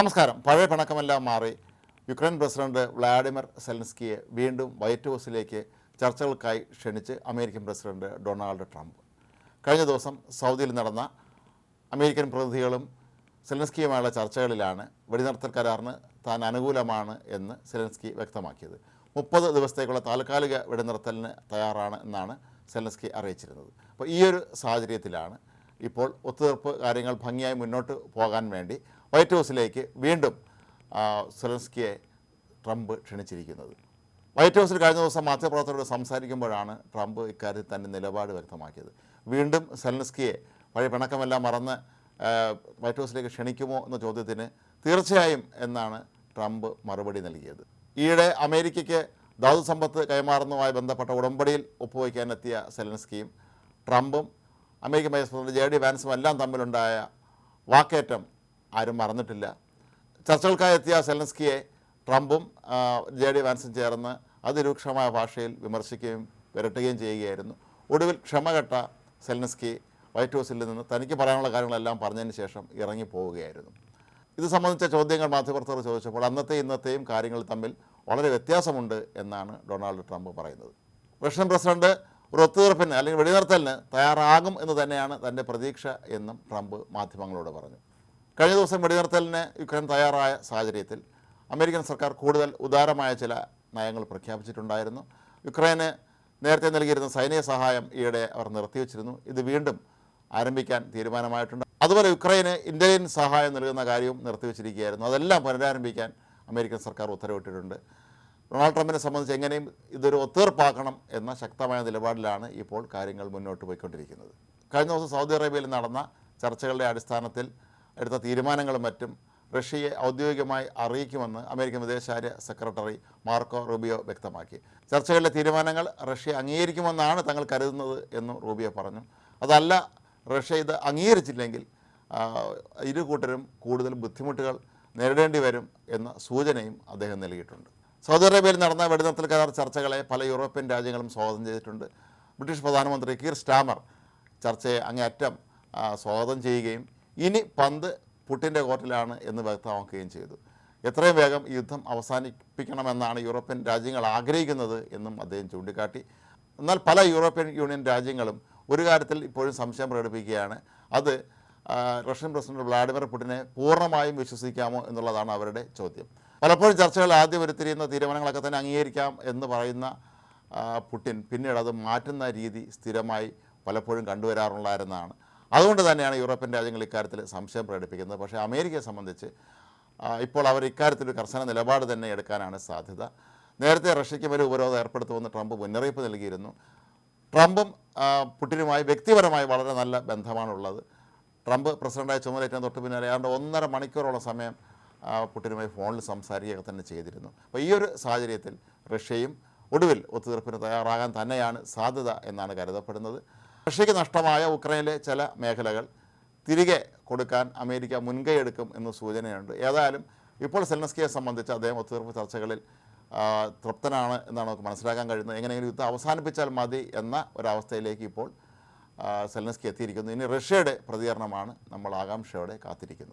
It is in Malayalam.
നമസ്കാരം. പഴയ പിണക്കമെല്ലാം മാറി യുക്രൈൻ പ്രസിഡന്റ് വ്ളാഡിമിർ സെലൻസ്കിയെ വീണ്ടും വൈറ്റ് ഹൗസിലേക്ക് ചർച്ചകൾക്കായി ക്ഷണിച്ച് അമേരിക്കൻ പ്രസിഡന്റ് ഡൊണാൾഡ് ട്രംപ്. കഴിഞ്ഞ ദിവസം സൗദിയിൽ നടന്ന അമേരിക്കൻ പ്രതിനിധികളും സെലൻസ്കിയുമായുള്ള ചർച്ചകളിലാണ് വെടിനിർത്തൽ കരാറിന് താൻ അനുകൂലമാണ് എന്ന് സെലൻസ്കി വ്യക്തമാക്കിയത്. മുപ്പത് ദിവസത്തേക്കുള്ള താൽക്കാലിക വെടിനിർത്തലിന് തയ്യാറാണ് എന്നാണ് സെലൻസ്കി അറിയിച്ചിരുന്നത്. അപ്പോൾ ഈ ഒരു സാഹചര്യത്തിലാണ് ഇപ്പോൾ ഒത്തുതീർപ്പ് കാര്യങ്ങൾ ഭംഗിയായി മുന്നോട്ട് പോകാൻ വേണ്ടി വൈറ്റ് ഹൗസിലേക്ക് വീണ്ടും സെലൻസ്കിയെ ട്രംപ് ക്ഷണിച്ചിരിക്കുന്നത്. വൈറ്റ് ഹൗസിൽ കഴിഞ്ഞ ദിവസം മാധ്യമപ്രവർത്തകരോട് സംസാരിക്കുമ്പോഴാണ് ട്രംപ് ഇക്കാര്യത്തിൽ തന്റെ നിലപാട് വ്യക്തമാക്കിയത്. വീണ്ടും സെലൻസ്കിയെ പഴയ പിണക്കമെല്ലാം മറന്ന് വൈറ്റ് ഹൗസിലേക്ക് ക്ഷണിക്കുമോ എന്ന ചോദ്യത്തിന് തീർച്ചയായും എന്നാണ് ട്രംപ് മറുപടി നൽകിയത്. ഈയിടെ അമേരിക്കയ്ക്ക് ധാതു സമ്പത്ത് കൈമാറുന്നതുമായി ബന്ധപ്പെട്ട ഉടമ്പടിയിൽ ഒപ്പുവയ്ക്കാനെത്തിയ സെലൻസ്കിയും ട്രംപും American vice president J D വാൻസും എല്ലാം തമ്മിലുണ്ടായ വാക്കേറ്റം ആരും മറന്നിട്ടില്ല. ചർച്ചകൾക്കായി എത്തിയ സെലൻസ്കിയെ ട്രംപും ജെ ഡി വാൻസും ചേർന്ന് അതിരൂക്ഷമായ ഭാഷയിൽ വിമർശിക്കുകയും വിരട്ടുകയും ചെയ്യുകയായിരുന്നു. ഒടുവിൽ ക്ഷമകെട്ട സെലൻസ്കി വൈറ്റ് ഹൗസിൽ നിന്ന് തനിക്ക് പറയാനുള്ള കാര്യങ്ങളെല്ലാം പറഞ്ഞതിന് ശേഷം ഇറങ്ങി പോവുകയായിരുന്നു. ഇത് സംബന്ധിച്ച ചോദ്യങ്ങൾ മാധ്യമപ്രവർത്തകർ ചോദിച്ചപ്പോൾ അന്നത്തെ ഇന്നത്തെയും കാര്യങ്ങൾ തമ്മിൽ വളരെ വ്യത്യാസമുണ്ട് എന്നാണ് ഡൊണാൾഡ് ട്രംപ് പറയുന്നത്. റഷ്യൻ പ്രസിഡന്റ് ഒരു ഒത്തുതീർപ്പിന് അല്ലെങ്കിൽ വെടിനിർത്തലിന് തയ്യാറാകും എന്ന് തന്നെയാണ് തന്റെ പ്രതീക്ഷ എന്നും ട്രംപ് മാധ്യമങ്ങളോട് പറഞ്ഞു. കഴിഞ്ഞ ദിവസം വെടിനിർത്തലിന് യുക്രൈൻ തയ്യാറായ സാഹചര്യത്തിൽ അമേരിക്കൻ സർക്കാർ കൂടുതൽ ഉദാരമായ ചില നയങ്ങൾ പ്രഖ്യാപിച്ചിട്ടുണ്ടായിരുന്നു. യുക്രൈന് നേരത്തെ നൽകിയിരുന്ന സൈനിക സഹായം ഈയിടെ അവർ നിർത്തിവെച്ചിരുന്നു. ഇത് വീണ്ടും ആരംഭിക്കാൻ തീരുമാനമായിട്ടുണ്ട്. അതുപോലെ യുക്രൈന് ഇന്ത്യൻ സഹായം നൽകുന്ന കാര്യവും നിർത്തിവെച്ചിരിക്കുകയായിരുന്നു. അതെല്ലാം പുനരാരംഭിക്കാൻ അമേരിക്കൻ സർക്കാർ ഉത്തരവിട്ടിട്ടുണ്ട്. ഡൊണാൾഡ് ട്രംപിനെ സംബന്ധിച്ച് എങ്ങനെയും ഇതൊരു ഒത്തീർപ്പാക്കണം എന്ന ശക്തമായ നിലപാടിലാണ് ഇപ്പോൾ കാര്യങ്ങൾ മുന്നോട്ട് പോയിക്കൊണ്ടിരിക്കുന്നത്. കഴിഞ്ഞ ദിവസം സൗദി അറേബ്യയിൽ നടന്ന ചർച്ചകളുടെ അടിസ്ഥാനത്തിൽ എടുത്ത തീരുമാനങ്ങളും മറ്റും റഷ്യയെ ഔദ്യോഗികമായി അറിയിക്കുമെന്ന് അമേരിക്കൻ വിദേശകാര്യ സെക്രട്ടറി മാർക്കോ റൂബിയോ വ്യക്തമാക്കി. ചർച്ചകളിലെ തീരുമാനങ്ങൾ റഷ്യ അംഗീകരിക്കുമെന്നാണ് തങ്ങൾ കരുതുന്നത് എന്നും റൂബിയോ പറഞ്ഞു. അതല്ല റഷ്യ ഇത് അംഗീകരിച്ചില്ലെങ്കിൽ ഇരു കൂട്ടരും കൂടുതൽ ബുദ്ധിമുട്ടുകൾ നേരിടേണ്ടി വരും എന്ന സൂചനയും അദ്ദേഹം നൽകിയിട്ടുണ്ട്. സൗദി അറേബ്യയിൽ നടന്ന വെടിനിർത്തൽ കരാർ ചർച്ചകളെ പല യൂറോപ്യൻ രാജ്യങ്ങളും സ്വാഗതം ചെയ്തിട്ടുണ്ട്. ബ്രിട്ടീഷ് പ്രധാനമന്ത്രി കീർ സ്റ്റാമർ ചർച്ചയെ അങ്ങേയറ്റം സ്വാഗതം ചെയ്യുകയും ഇനി പന്ത് പുട്ടിന്റെ കോർട്ടിലാണ് എന്ന് വ്യക്തമാക്കുകയും ചെയ്തു. എത്രയും വേഗം യുദ്ധം അവസാനിപ്പിക്കണമെന്നാണ് യൂറോപ്യൻ രാജ്യങ്ങൾ ആഗ്രഹിക്കുന്നത് എന്നും അദ്ദേഹം ചൂണ്ടിക്കാട്ടി. എന്നാൽ പല യൂറോപ്യൻ യൂണിയൻ രാജ്യങ്ങളും ഒരു കാര്യത്തിൽ ഇപ്പോഴും സംശയം പ്രകടിപ്പിക്കുകയാണ്. അത് റഷ്യൻ പ്രസിഡന്റ് വ്ളാഡിമിർ പുടിനെ പൂർണമായും വിശ്വസിക്കാമോ എന്നുള്ളതാണ് അവരുടെ ചോദ്യം. പലപ്പോഴും ചർച്ചകൾ ആദ്യം വരുത്തിരിയുന്ന തീരുമാനങ്ങളൊക്കെ തന്നെ അംഗീകരിക്കാം എന്ന് പറയുന്ന പുടിൻ പിന്നീട് അത് മാറ്റുന്ന രീതി സ്ഥിരമായി പലപ്പോഴും കണ്ടുവരാറുള്ളായിരുന്നതാണ് അതുകൊണ്ട് തന്നെയാണ് യൂറോപ്യൻ രാജ്യങ്ങൾ ഇക്കാര്യത്തിൽ സംശയം പ്രകടിപ്പിക്കുന്നത്. പക്ഷേ അമേരിക്കയെ സംബന്ധിച്ച് ഇപ്പോൾ അവർ ഇക്കാര്യത്തിൽ ഒരു കർശന നിലപാട് തന്നെ എടുക്കാനാണ് സാധ്യത. നേരത്തെ റഷ്യയ്ക്ക് വരെ ഉപരോധം ഏർപ്പെടുത്തുമെന്ന് ട്രംപ് മുന്നറിയിപ്പ് നൽകിയിരുന്നു. ട്രംപും പുടിനുമായി വ്യക്തിപരമായി വളരെ നല്ല ബന്ധമാണുള്ളത്. ട്രംപ് പ്രസിഡന്റായി ചുമതലയേറ്റാൻ തൊട്ട് പിന്നാലെ ഏതാണ്ട് ഒന്നര മണിക്കൂറോളം സമയം പുടിനുമായി ഫോണിൽ സംസാരിക്കുകയൊക്കെ തന്നെ ചെയ്തിരുന്നു. അപ്പോൾ ഈ ഒരു സാഹചര്യത്തിൽ റഷ്യയും ഒടുവിൽ ഒത്തുതീർപ്പിന് തയ്യാറാകാൻ തന്നെയാണ് സാധ്യത എന്നാണ് കരുതപ്പെടുന്നത്. റഷ്യയ്ക്ക് നഷ്ടമായ ഉക്രൈനിലെ ചില മേഖലകൾ തിരികെ കൊടുക്കാൻ അമേരിക്ക മുൻകൈ എടുക്കും എന്ന് സൂചനയുണ്ട്. ഏതായാലും ഇപ്പോൾ സെലൻസ്കിയെ സംബന്ധിച്ച് അദ്ദേഹം ഒത്തുതീർപ്പ് ചർച്ചകളിൽ തൃപ്തനാണ് എന്നാണ് നമുക്ക് മനസ്സിലാക്കാൻ കഴിയുന്നത്. എങ്ങനെയെങ്കിലും യുദ്ധം അവസാനിപ്പിച്ചാൽ മതി എന്ന ഒരവസ്ഥയിലേക്ക് ഇപ്പോൾ സെൽനസ്കി എത്തിയിരിക്കുന്നു. ഇനി റഷ്യയുടെ പ്രതികരണമാണ് നമ്മൾ ആകാംക്ഷയോടെ കാത്തിരിക്കുന്നത്.